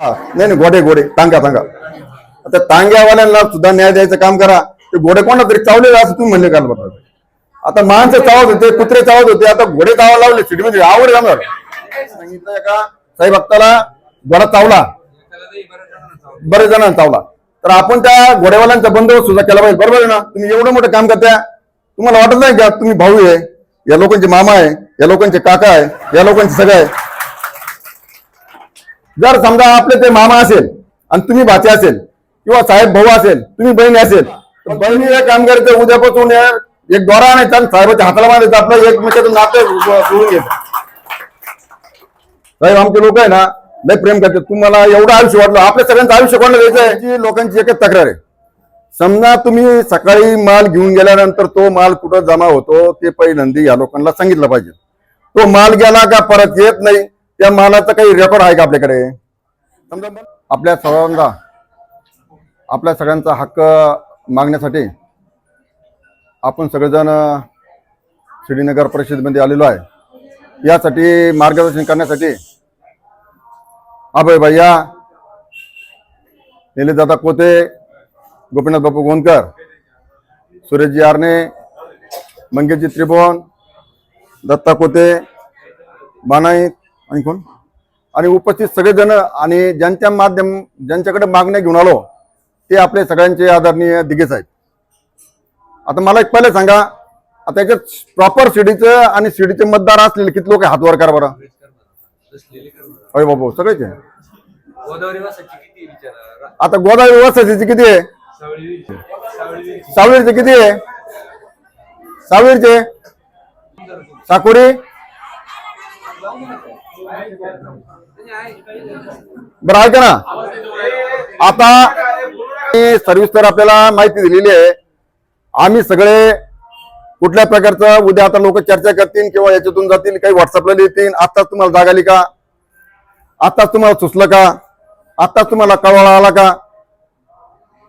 हा, नाही नाही गोडे गोडे टांगा टांगा आता टांग्यावाल्यांना सुद्धा न्याय द्यायचं काम करा. ते घोडे कोणा तरी चावले असं तुम्ही म्हणले काल बरोबर आता माणसं चावत होते कुत्रे चावत होते आता घोडे चावा लावले सिटीमध्ये आवड जाणार सांगितलं का? साई भक्ताला घोडा चावला. बरेच जणांना चावला. तर आपण त्या घोडेवाल्यांचा बंदोबस्त सुद्धा केला पाहिजे. बरोबर आहे ना? तुम्ही एवढं मोठं काम करता तुम्हाला वाटत नाही का? तुम्ही भाऊ आहे. या लोकांचे मामा आहे. या लोकांचे काका आहे. या लोकांचे सगळे आहे. जर समजा आपले ते मामा असेल आणि तुम्ही भाचे असेल किंवा साहेब भाऊ असेल तुम्ही बहिणी असेल तर बहिणीला काम करायचं उद्यापासून एक दोरा नाही आणि साहेबाच्या हाताला मारायचं आपलं एकमेकाचं नातं जुळून साहेब आमचे लोक आहे ना लय प्रेम करते तुम्हाला एवढं आयुष्य वाटलं आपल्या सगळ्यांचं आयुष्य कोणाला द्यायचं आहे? जी लोकांची एकच तक्रार आहे. समजा तुम्ही सकाळी माल घेऊन गेल्यानंतर तो माल कुठं जमा होतो ते पहिल्यांदा या लोकांना सांगितलं पाहिजे. तो माल गेला का परत येत नाही? त्या मालाचा काही रेकॉर्ड आहे का आपल्याकडे? समजा आपल्या सर्वांना आपल्या सगळ्यांचा हक्क मागण्यासाठी आपण सगळेजण श्रीनगर परिषदेमध्ये आलेलो आहे. यासाठी मार्गदर्शन करण्यासाठी अभय भैया निलेशदादा कोते गोपीनाथ बापू गोंदकर सुरेशजी आरणे मंगेशजी त्रिभुवन दत्ता कोते बानाईत आणि कोण? आणि उपस्थित सगळेजण आणि ज्यांच्या माध्यम ज्यांच्याकडे मागण्या घेऊन आलो ते आपले सगळ्यांचे आदरणीय दिगेच आहेत. आता मला एक पहिले सांगा आता याच्यात प्रॉपर शिडीचं आणि शिडीचे मतदार असलेले किती लोक हात वर करा बरं? अरे बाबू सगळेच आता गोदावरी वसाची किती आहे सावळी सावळी सावळीचे. किती आहे? सावळीचे. साकोरी बरं ऐका ना. आता सर्व्हिस तर आपल्याला माहिती दिलेली आहे. आम्ही सगळे कुठल्या प्रकारचं उद्या आता लोक चर्चा करतील किंवा याच्यातून जातील काही व्हॉट्सअपला लिहितील आत्ताच तुम्हाला जाग आली का? आत्ताच तुम्हाला सुचलं का? आत्ताच तुम्हाला कळवळा आला का?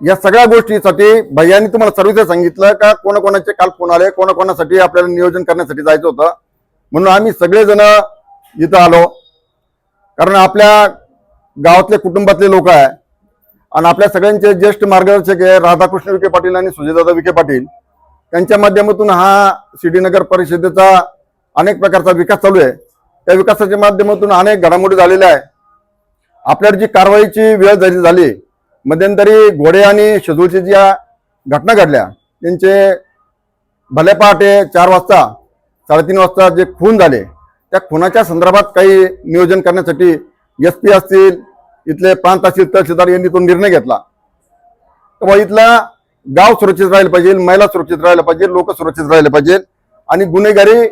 या सगळ्या गोष्टीसाठी भैयानी तुम्हाला सर्व्हिस सांगितलं का? कोणाकोणाचे काल फोन आले कोणाकोणासाठी आपल्याला नियोजन करण्यासाठी जायचं होतं. म्हणून आम्ही सगळेजण इथं आलो. कारण आपल्या गावातले कुटुंबातले लोक आहे. आणि आपल्या सगळ्यांचे ज्येष्ठ मार्गदर्शक आहे राधाकृष्ण विखे पाटील आणि सुजयदादा विखे पाटील. त्यांच्या माध्यमातून हा श्रीनगर परिषदेचा अनेक प्रकारचा विकास चालू आहे. त्या विकासाच्या माध्यमातून अनेक घडामोडी झालेल्या आहे आपल्यावर जी कारवाईची वेळ झाली झाली मध्यंतरी घोडे आणि शेजूळची ज्या घटना घडल्या त्यांचे भले पहाटे चार वाजता साडेतीन वाजता जे खून झाले त्या खुनाच्या संदर्भात काही नियोजन करण्यासाठी एस पी असतील इथले प्रांत असतील तहसीलदार यांनी तो निर्णय घेतला. तर इथला गाव सुरक्षित राहिलं पाहिजे महिला सुरक्षित राहिलं पाहिजे लोक सुरक्षित राहिले पाहिजे आणि गुन्हेगारी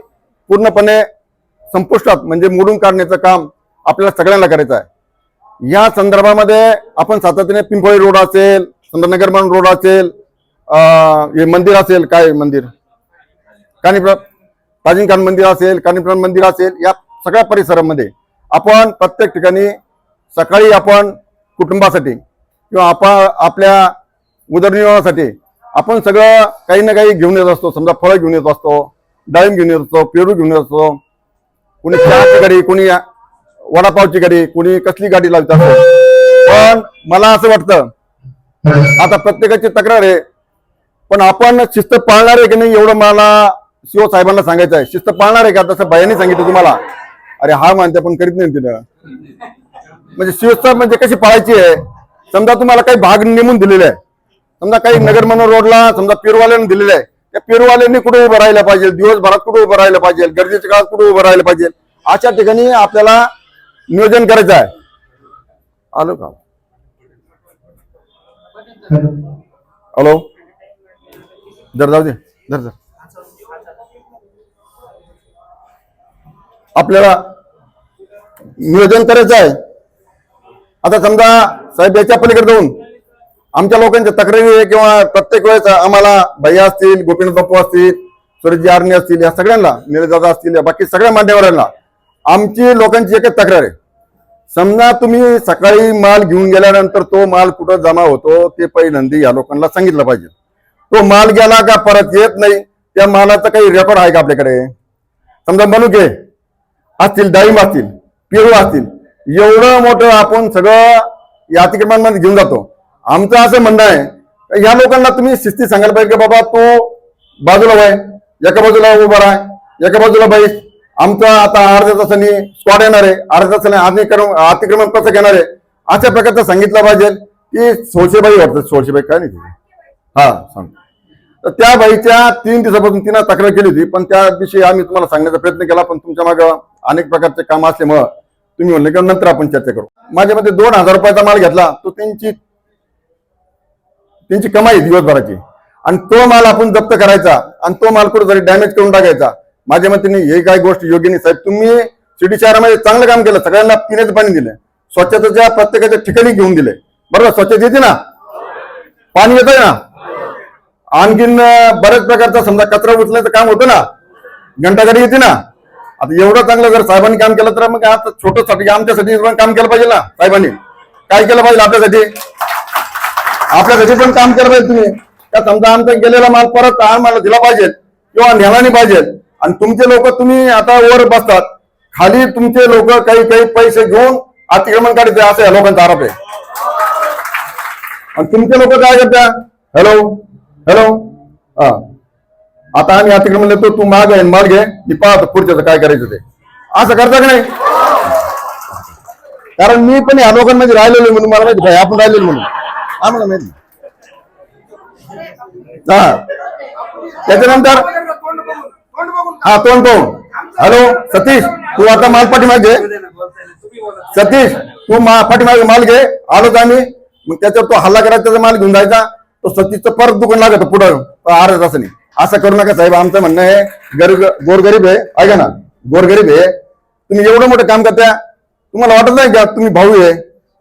पूर्णपणे संपुष्टात म्हणजे मोडून काढण्याचं काम आपल्याला सगळ्यांना करायचं आहे. या संदर्भामध्ये आपण सातत्याने पिंपळी रोड असेल संतनगर म्हणून रोड असेल अं, हे मंदिर असेल काय मंदिर? कानिप्रा प्राचीन मंदिर असेल कानिप्राण मंदिर असेल या सगळ्या परिसरामध्ये आपण प्रत्येक ठिकाणी सकाळी आपण कुटुंबासाठी किंवा आपण आपल्या उदरनिर्वाहासाठी आपण सगळं काही ना काही घेऊन येत असतो. समजा फळं घेऊन येत असतो डाळिंब घेऊन येत असतो पेरू घेऊन येत असतो. कुणी चहाची गाडी कुणी वडापावची गाडी कुणी कसली गाडी लावत असतो. पण मला असं वाटतं आता प्रत्येकाची तक्रार आहे पण आपण शिस्त पाळणार आहे की नाही एवढं मला शिव साहेबांना सांगायचं आहे. शिस्त पाळणार आहे का? तसं भयाने सांगितलं तुम्हाला. अरे हा मानते पण करीत नाही तिथं म्हणजे शिस्त म्हणजे कशी पाळायची आहे? समजा तुम्हाला काही भाग नेमून दिलेले आहे. समजा काही नगर मनोर रोडला समजा पेरूवाल्यांनी दिलेले आहे. त्या पेरूवाल्यांनी कुठे उभं राहिलं पाहिजे? दिवसभरात कुठे उभं राहिलं पाहिजे? गरजेच्या काळात कुठे उभं राहिलं पाहिजे? अशा ठिकाणी आपल्याला नियोजन करायचं आहे. आलो का? हॅलो? जर जाऊ दे जर जर आपल्याला नियोजन करायचं आहे. आता समजा साहेब याच्या पलीकडे जाऊन आमच्या लोकांच्या तक्रारी किंवा प्रत्येक वेळेस आम्हाला भैया असतील गोपीनाथ बापू असतील सुरेशजी आर्णी असतील या सगळ्यांना निरजादा असतील या बाकी सगळ्या मान्यवरांना आमची लोकांची एकच तक्रार आहे. समजा तुम्ही सकाळी माल घेऊन गेल्यानंतर तो माल कुठं जमा होतो ते पहिल्यांदा या लोकांना सांगितलं पाहिजे. तो माल गेला का परत येत नाही त्या मालाचा काही रेकॉर्ड आहे का आपल्याकडे? समजा मनुके असतील डाळिंब असतील पेरू असतील एवढं मोठं आपण सगळं या अतिक्रमणामध्ये घेऊन जातो. आमचं असं म्हणणं आहे ह्या लोकांना तुम्ही शिस्ती सांगायला पाहिजे की बाबा तो बाजूला वय एका बाजूला उभा राह एका बाजूला बैस. आमचा आता अर्ध्या तासाने स्क्वॉड येणार आहे अर्ध्या तासाने अतिक्रम अतिक्रमण कसं घेणार आहे? अशा प्रकारचं सांगितलं पाहिजे की सोळशेबाई वाटतं सोळशेबाई काय नाही हा सांग. तर त्या बाईच्या तीन दिवसापासून तिनं तक्रार केली होती पण त्या दिवशी आम्ही तुम्हाला सांगण्याचा प्रयत्न केला पण तुमच्या मागं अनेक प्रकारचे काम असल्यामुळं तुम्ही म्हणले किंवा नंतर आपण चर्चा करू. माझ्या मध्ये दोन हजार रुपयाचा माल घेतला तो त्यांची त्यांची कमाई दिवसभराची. आणि तो माल आपण जप्त करायचा आणि तो माल कुठेतरी डॅमेज करून टाकायचा. माझ्या मते हे काही गोष्ट योग्य नाही. साहेब तुम्ही सिटी शहरामध्ये चांगलं काम केलं सगळ्यांना पिण्याचं पाणी दिलं स्वच्छतेच्या प्रत्येकाच्या ठिकाणी घेऊन दिले. बरोबर स्वच्छता येते ना? पाणी येतंय ना? आणखीन बऱ्याच प्रकारचा समजा कचरा उचलायचं काम होतं ना? घंटागाडी येते ना? आता एवढं चांगलं जर साहेबांनी काम केलं तर मग आता छोटं साठी आमच्यासाठी पण काम केलं पाहिजे ना साहेबांनी. काय केलं पाहिजे आपल्यासाठी? आपल्यासाठी पण काम केलं पाहिजे तुम्ही. का समजा आमचा गेलेला माल परत आम्हाला दिला पाहिजे किंवा न्यायला पाहिजे आणि तुमचे लोक तुम्ही आता वर बसतात. खाली तुमचे लोक काही काही पैसे घेऊन अतिक्रमण काढते असं या लोकांचा आरोप आहे. आणि तुमचे लोक काय करता हॅलो हॅलो हा. आता आम्ही अतिक्रमण देतो तू माग आहे माल घे मी पाहतो पुढच्याचं काय करायचं ते. असं करता का नाही? कारण मी पण या लोकांमध्ये राहिलेलो म्हणून मला माहिती भाई आपण राहिलेलो म्हणून. आम्हाला माहिती हा. त्याच्यानंतर हा तोंड पाहून. हॅलो सतीश तू आता माल पाठीमागे. घे सतीश तू मा पाठीमागे माल घे. आलोच आम्ही. मग त्याच्यावर तो हल्ला करायचा त्याचा माल घेऊन जायचा. तो सतीशचं परत दुकान लागत पुढं. अर्धा तासाने असं करू नका साहेब आमचं म्हणणं आहे गरीब गोरगरीब आहे. ऐका ना गोरगरीब आहे. तुम्ही एवढं मोठं काम करता तुम्हाला वाटत नाही का तुम्ही भाऊ आहे?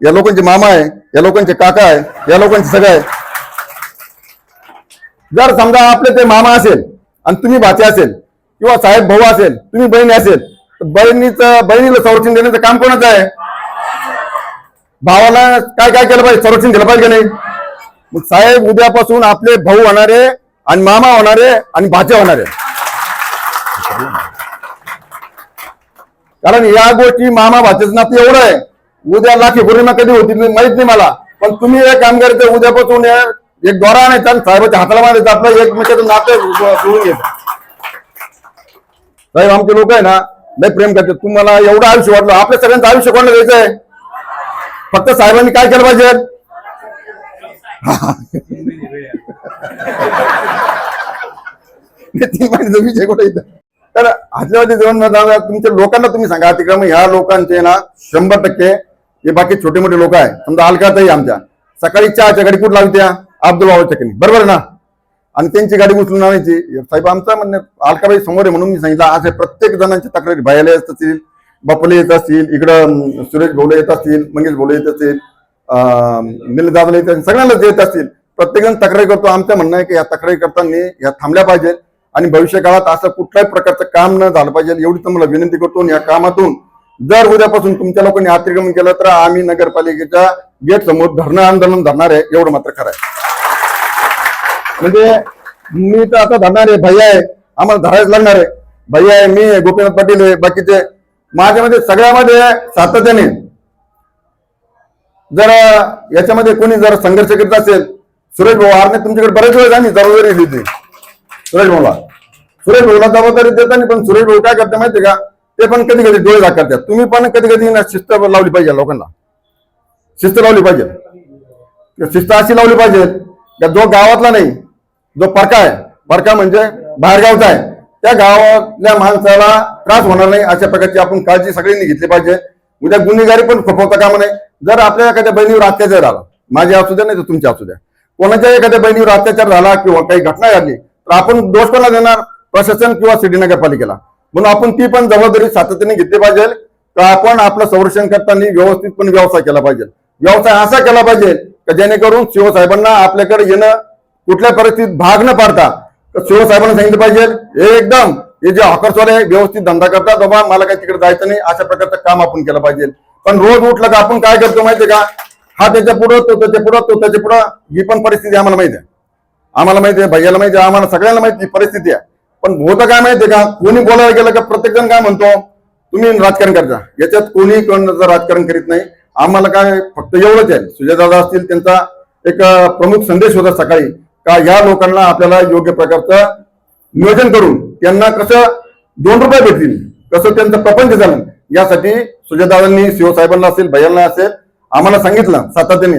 या लोकांचे मामा आहे या लोकांचे काका आहे या लोकांचे सगळं आहे. जर समजा आपले ते मामा असेल आणि तुम्ही भाचे असेल किंवा साहेब भाऊ असेल तुम्ही बहिणी असेल तर बहिणीचं बहिणीला संरक्षण देण्याचं काम कोणाचं आहे? भावाला काय काय केलं पाहिजे? संरक्षण दिलं पाहिजे का नाही? मग साहेब उद्यापासून आपले भाऊ होणारे आणि मामा होणार आहे आणि भाचे आहे. कारण या गोष्टी मामा भाच्याचं नातं एवढं आहे. उद्या लाखी पौर्णिमा कधी होती माहीत नाही मला. पण तुम्ही हे काम करायचं उद्यापासून एक दोरा आणायचा आणि साहेबाच्या हाताला मारायचं. आपलं एकमेकाचं नातं सोडून घ्यायचं साहेब आमचे लोक आहे ना लय प्रेम करते तुम्हाला एवढं आयुष्य वाटलं. आपल्या सगळ्यांचं आयुष्य कोणाला द्यायचं आहे फक्त साहेबांनी काय केलं पाहिजे? तीन महिने विषय कुठे तर आदिवासी जेवण तुमच्या लोकांना तुम्ही सांगा अतिक्रमण ह्या लोकांचे ना शंभर टक्के हे बाकी छोटे मोठे लोक आहे समजा अलकातही आमच्या. सकाळी चहाच्या गाडी कुठं लागते अब्दुल बाबाच्या बरोबर ना? आणि त्यांची गाडी उचलून आणायची. साहेब आमचा म्हणणं अलकाबाई समोर आहे म्हणून मी सांगितलं. असे प्रत्येक जणांची तक्रारी भायला येत असतील बापले येत असतील इकडं सुरेश भोले येत असतील मंगेश भोले येत असतील. निल दादाला सगळ्यांना देत असतील. प्रत्येकजण तक्रारी करतो. आमचं म्हणणं आहे की या तक्रारी करताना या थांबल्या पाहिजे आणि भविष्य काळात असं कुठल्याही प्रकारचं काम न झालं पाहिजे. एवढी तुम्हाला विनंती करतो आणि या कामातून जर उद्यापासून तुमच्या लोकांनी अतिक्रमण केलं तर आम्ही नगरपालिकेच्या गेट समोर धरणं आंदोलन धरणार आहे. एवढं मात्र खरं आहे. म्हणजे मी तर आता धरणार आहे. भैया आहे. आम्हाला धरायच लागणार आहे. भैया आहे मी गोपीनाथ पाटील आहे बाकीचे. माझ्यामध्ये सगळ्यामध्ये सातत्याने जर याच्यामध्ये कोणी जर संघर्ष करीत असेल सुरेश भाऊ आरने तुमच्याकडे बरेच वेळेस आम्ही जबाबदारी दिली होती सुरेश भाऊला. सुरेश भाऊला जबाबदारी देताना पण सुरेश भाऊ काय करते माहितीये का? ते पण कधी कधी डोळे दाखवतात तुम्ही पण कधी कधी ना शिस्त लावली पाहिजे लोकांना. शिस्त लावली पाहिजे. शिस्त अशी लावली पाहिजे का जो गावातला नाही जो परका आहे. परका म्हणजे बाहेरगावचा आहे. त्या गावातल्या माणसाला त्रास होणार नाही अशा प्रकारची आपण काळजी सगळ्यांनी घेतली पाहिजे. उद्या गुन्हेगारी पण खोपवता कामा नाही जर आपल्या एखाद्या बहिणीवर अत्याचार झाला माझ्या असू द्या नाही तर तुमच्या असू द्या कोणाच्या एखाद्या बहिणीवर अत्याचार झाला किंवा काही घटना घडली तर आपण दोष कोणाला देणार? प्रशासन किंवा सिटी नगरपालिकेला. म्हणून आपण ती पण जबाबदारी सातत्याने घेतली पाहिजे तर आपण आपलं संरक्षण करताना व्यवस्थितपणे व्यवसाय केला पाहिजे. व्यवसाय असा केला पाहिजे का जेणेकरून शिवसाहेबांना आपल्याकडे येणं कुठल्या परिस्थितीत भाग न पाडता तर शिवसाहेबांना सांगितलं पाहिजे एकदम हे जे हॉकर्सवाले व्यवस्थित धंदा करतात बाबा मला काही तिकडे जायचं नाही अशा प्रकारचं काम आपण केलं पाहिजे. पण रोज उठलं का आपण काय करतो माहितीये का? हा त्याच्या पुढं तो त्याच्या पुढं तो त्याच्या पुढं. ही पण परिस्थिती आम्हाला माहिती आहे आम्हाला माहिती आहे भैयाला माहिती आहे आम्हाला सगळ्यांना माहिती ही परिस्थिती आहे. पण होतं काय माहितीये का? कोणी बोलायला गेलं का प्रत्येक जण काय म्हणतो? तुम्ही राजकारण करता याच्यात कोणी कोणाचं राजकारण करीत नाही. आम्हाला काय फक्त एवढंच आहे. सुजयदादा असतील त्यांचा एक प्रमुख संदेश होता सकाळी का या लोकांना आपल्याला योग्य प्रकारचं नियोजन करून त्यांना कसं दोन रुपये भेटतील कसं त्यांचं प्रपंच झालं यासाठी सुजयदादांनी शिवसाहेबांना असेल भैयांना असेल आम्हाला सांगितलं सातत्याने.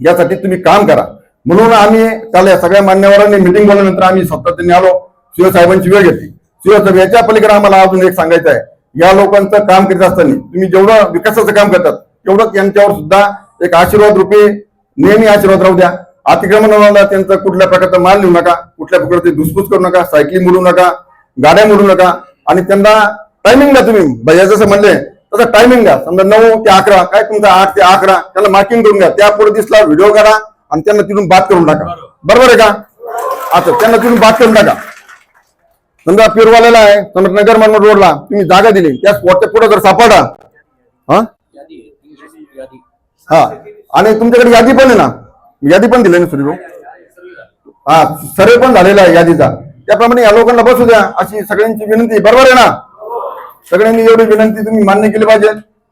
यासाठी तुम्ही काम करा. म्हणून आम्ही काल या सगळ्या मान्यवरांनी मिटिंग बोलल्यानंतर आम्ही सातत्याने आलो. शिवसाहेबांची वेळ घेतली. शिवसाहेब याच्या पलीकडे आम्हाला अजून एक सांगायचं आहे. या लोकांचं काम करीत असताना तुम्ही जेवढं विकासाचं काम करतात तेवढंच यांच्यावर सुद्धा एक आशीर्वाद रूपी नेहमी आशीर्वाद राहू द्या. अतिक्रमणाला त्यांचा कुठल्या प्रकारचा माल नेऊ नका कुठल्या प्रकारची धुसफूस करू नका सायकली मोडू नका गाड्या मोडू नका. आणि त्यांना टायमिंग द्या तुम्ही. भैया जसं म्हणले तसं टायमिंग द्या समजा नऊ ते अकरा काय तुमचा आठ ते अकरा त्याला मार्किंग करून घ्या. त्या पुढे दिसला व्हिडिओ करा आणि त्यांना तिथून बात करून टाका. बरोबर आहे का? आता त्यांना तिथून बात करून टाका. समजा पिरवालेला आहे समजा नगर मनोर रोडला तुम्ही जागा दिली त्या स्पॉटच्या पुढे जर सापडा हा? हा. आणि तुमच्याकडे यादी पण आहे ना? यादी पण दिली ना सूर्य हा सर्वे पण झालेला आहे यादीचा. त्याप्रमाणे या लोकांना बसू द्या अशी सगळ्यांची विनंती बरोबर आहे ना? सगळ्यांनी एवढी विनंती तुम्ही मान्य केली पाहिजे.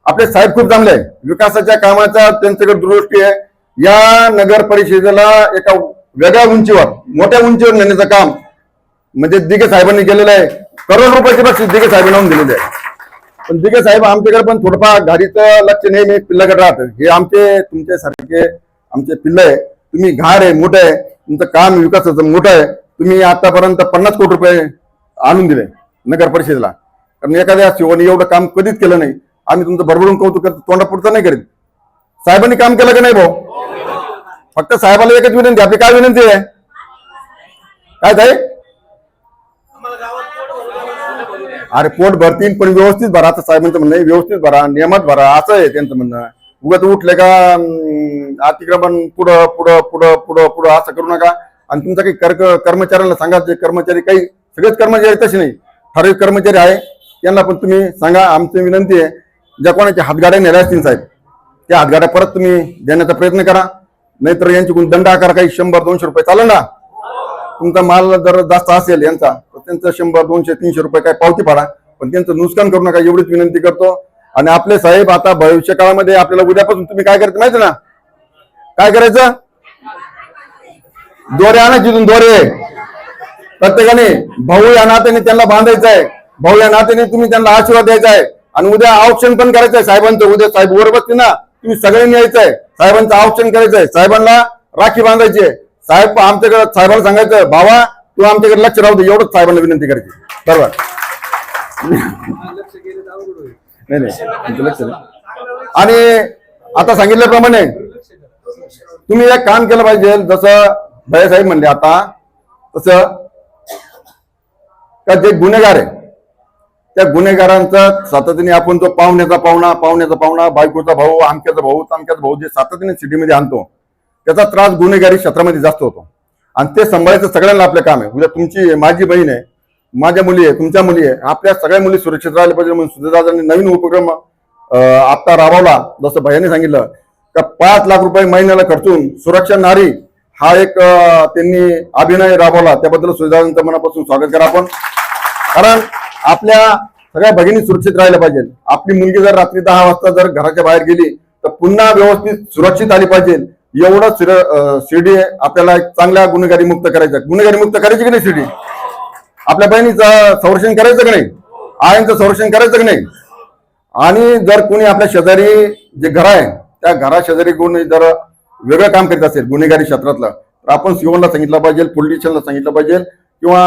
आपले साहेब खूप चांगले आहे विकासाच्या कामाचा त्यांच्याकडे दृष्टी आहे. या नगर परिषदेला एका वेगळ्या उंचीवर मोठ्या उंचीवर नेण्याचं काम म्हणजे दिघे साहेबांनी केलेलं आहे. करोड रुपयाची बक्षीस दिघे साहेबांना लावून दिलेले आहे. पण दिघे साहेब आमच्याकडे पण थोडंफार घारीचं लक्ष नेहमी पिल्लाकडे राहतं. हे आमचे तुमच्यासारखे आमचे पिल्ल आहे. तुम्ही घार आहे मोठं आहे. तुमचं काम विकासाचं मोठं आहे. तुम्ही आतापर्यंत पन्नास कोटी रुपये आणून दिले नगर परिषदेला. कारण एखाद्या शिवाने एवढं काम कधीच केलं नाही. आम्ही तुमचं भरभरून कौतुक करतो तोंडापुरतं नाही करीत. साहेबांनी काम केलं का नाही भाऊ? फक्त साहेबाला एकच विनंती आपली काय विनंती आहे? काय साहेब अरे पोट भरतील पण व्यवस्थित भरा आता साहेबांचं म्हणणं आहे व्यवस्थित भरा नियमात भरा असं आहे त्यांचं म्हणणं. उगत उठले का अतिक्रमण पुढं पुढं पुढं पुढं पुढं असं करू नका. आणि तुमचा काही कर्क कर्मचाऱ्यांना सांगा ते कर्मचारी काही सगळेच कर्मचारी तसे नाही. ठराविक कर्मचारी आहे. त्यांना पण तुम्ही सांगा आमची विनंती आहे ज्या कोणाच्या हातगाड्या नेल्या असतील साहेब त्या हातगाड्या परत तुम्ही देण्याचा प्रयत्न करा. नाहीतर यांच्याकडून दंड आकार काही शंभर दोनशे रुपये चालेल ना? तुमचा माल जर जास्त असेल यांचा तर त्यांचं शंभर दोनशे तीनशे रुपये काय पावती पाडा पण त्यांचं नुकसान करू नका एवढीच विनंती करतो. आणि आपले साहेब आता भविष्य काळामध्ये आपल्याला उद्यापासून तुम्ही काय करायचं माहिती ना? काय करायचं? दोरे आणा तिथून दोरे. प्रत्येकाने भाऊ या नात्याने त्यांना बांधायचं आहे. भाऊ या नात्याने तुम्ही त्यांना आशीर्वाद द्यायचा आहे. आणि उद्या ऑप्शन पण करायचं आहे साहेबांचं. उद्या साहेब वर बसते ना. तुम्ही सगळ्यांनी यायचं आहे. साहेबांचं ऑप्शन करायचं आहे. साहेबांना राखी बांधायची आहे. साहेब आमच्याकडे साहेबांना सांगायचं भावा तू आमच्याकडे लक्ष राहू दे. एवढंच साहेबांना विनंती करायची. बरोबर. तर नाही. नाही लक्ष आणि आता सांगितल्याप्रमाणे तुम्ही एक काम केलं पाहिजे. जसं भैयासाहेब म्हणले आता तसं का जे गुन्हेगार आहे त्या गुन्हेगारांचा सातत्याने आपण तो पाहुण्याचा पाहुणा पाहुण्याचा पाहुणा बायकोचा भाऊ आमक्याचा भाऊ तामक्याचा भाऊ जे सातत्याने सिटीमध्ये आणतो त्याचा त्रास गुन्हेगारी क्षेत्रामध्ये जास्त होतो. आणि ते सांभाळायचं सगळ्यांना आपलं काम आहे. उद्या तुमची माझी बहीण आहे माझ्या मुली आहे तुमच्या मुली आहे आपल्या सगळ्या मुली सुरक्षित राहिल्या पाहिजे म्हणून सुधीरदादांनी नवीन उपक्रम अं, आता राबवला. जसं भैयाने सांगितलं का पाच लाख रुपये महिन्याला खर्चून सुरक्षा नारी हा एक त्यांनी अभिनय राबवला. त्याबद्दल सुधीरदादांचं मनापासून स्वागत करा आपण. कारण आपल्या सगळ्या भगिनी सुरक्षित राहिल्या पाहिजे आपली मुलगी जर रात्री दहा वाजता जर घराच्या बाहेर गेली तर पुन्हा व्यवस्थित सुरक्षित आली पाहिजे. एवढं शिर्डी आपल्याला एक चांगल्या गुन्हेगारी मुक्त करायचं गुन्हेगारी मुक्त करायची की नाही शिर्डी? आपल्या बहिणीचं संरक्षण करायचं की नाही? आयांचं संरक्षण करायचं की नाही? आणि जर कोणी आपल्या शेजारी जे घर आहे त्या घरा शेजारी कोणी जर वेगळं काम करीत असेल गुन्हेगारी क्षेत्रातलं तर आपण सीओला सांगितलं पाहिजे पोलिटिशियनला सांगितलं पाहिजे किंवा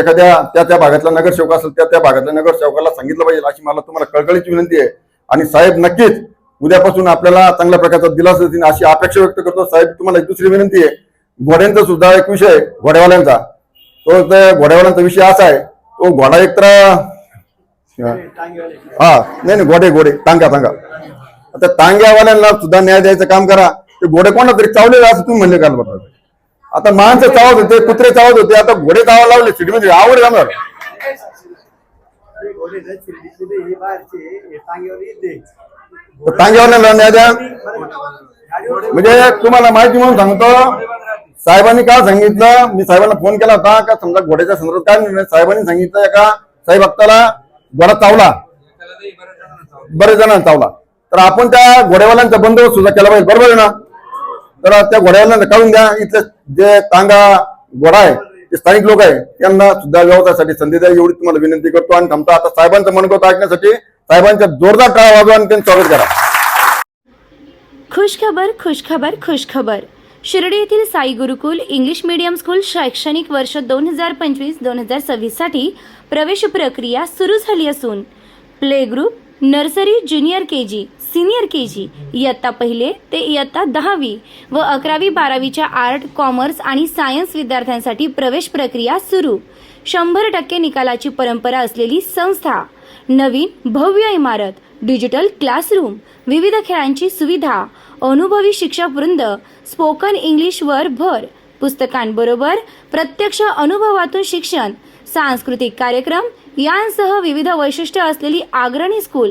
एखाद्या त्या त्या भागातला नगरसेवक असेल त्या त्या भागातल्या नगरसेवकाला सांगितलं पाहिजे अशी मला तुम्हाला कळकळीची विनंती आहे. आणि साहेब नक्कीच उद्यापासून आपल्याला चांगल्या प्रकारचा दिलासा देतील अशी अपेक्षा व्यक्त करतो. साहेब तुम्हाला एक दुसरी विनंती आहे. घोड्यांचा सुद्धा एक विषय घोड्यावाल्यांचा. तो घोड्यावाल्यांचा विषय असा आहे तो घोडा एकत्र हा नाही नाही घोडे घोडे टांगा टांगा आता टांग्यावाल्यांना सुद्धा न्याय द्यायचं काम करा. ते घोडे कोणा तरी चावलेलं असं तुम्ही म्हणले काल बरोबर आता माणसं चावत होते कुत्रे चावत होते आता घोडे चावा लावले सिटीमध्ये म्हणजे आवड जाणार तर टांग्यावाल्यांना न्याय द्या. म्हणजे तुम्हाला माहिती म्हणून सांगतो साहेबांनी काय सांगितलं? मी साहेबांना फोन केला होता का समजा घोड्याच्या संदर्भात काय निर्णय? साहेबांनी सांगितलं का साहेब भक्ताला घोडा चावला. बरेच जणांना चावला. तर आपण त्या घोड्यावाल्यांचा बंदोबस्त सुद्धा केला पाहिजे बरोबर आहे ना? तर त्या घोड्याला काढून द्या इथले जे तांगा घोडा आहे ते स्थानिक लोक आहे त्यांना सुद्धा व्यवसायासाठी संधी द्या. एवढी तुम्हाला विनंती करतो आणि थांबतो. आता साहेबांचं मनगत ऐकण्यासाठी साहेबांच्या जोरदार टाळा वाजवा आणि त्यांचं स्वागत करा. खुशखबर खुश खबर शिर्डी येथील Sai Gurukul English medium school शैक्षणिक वर्ष दोन हजार पंचवीस दोन हजार सव्वीससाठी प्रवेश प्रक्रिया सुरू झाली असून play group nursery junior K G senior K G इयत्ता पहिले ते इयत्ता दहावी व अकरावी बारावीच्या आर्ट कॉमर्स आणि सायन्स विद्यार्थ्यांसाठी प्रवेश प्रक्रिया सुरू. शंभर टक्के निकालाची परंपरा असलेली संस्था नवीन भव्य इमारत डिजिटल क्लासरूम विविध खेळांची सुविधा अनुभवी शिक्षक वृंद स्पोकन इंग्लिशवर भर पुस्तकांबरोबर प्रत्यक्ष अनुभवातून शिक्षण सांस्कृतिक कार्यक्रम यांसह विविध वैशिष्ट्य असलेली आग्रणी स्कूल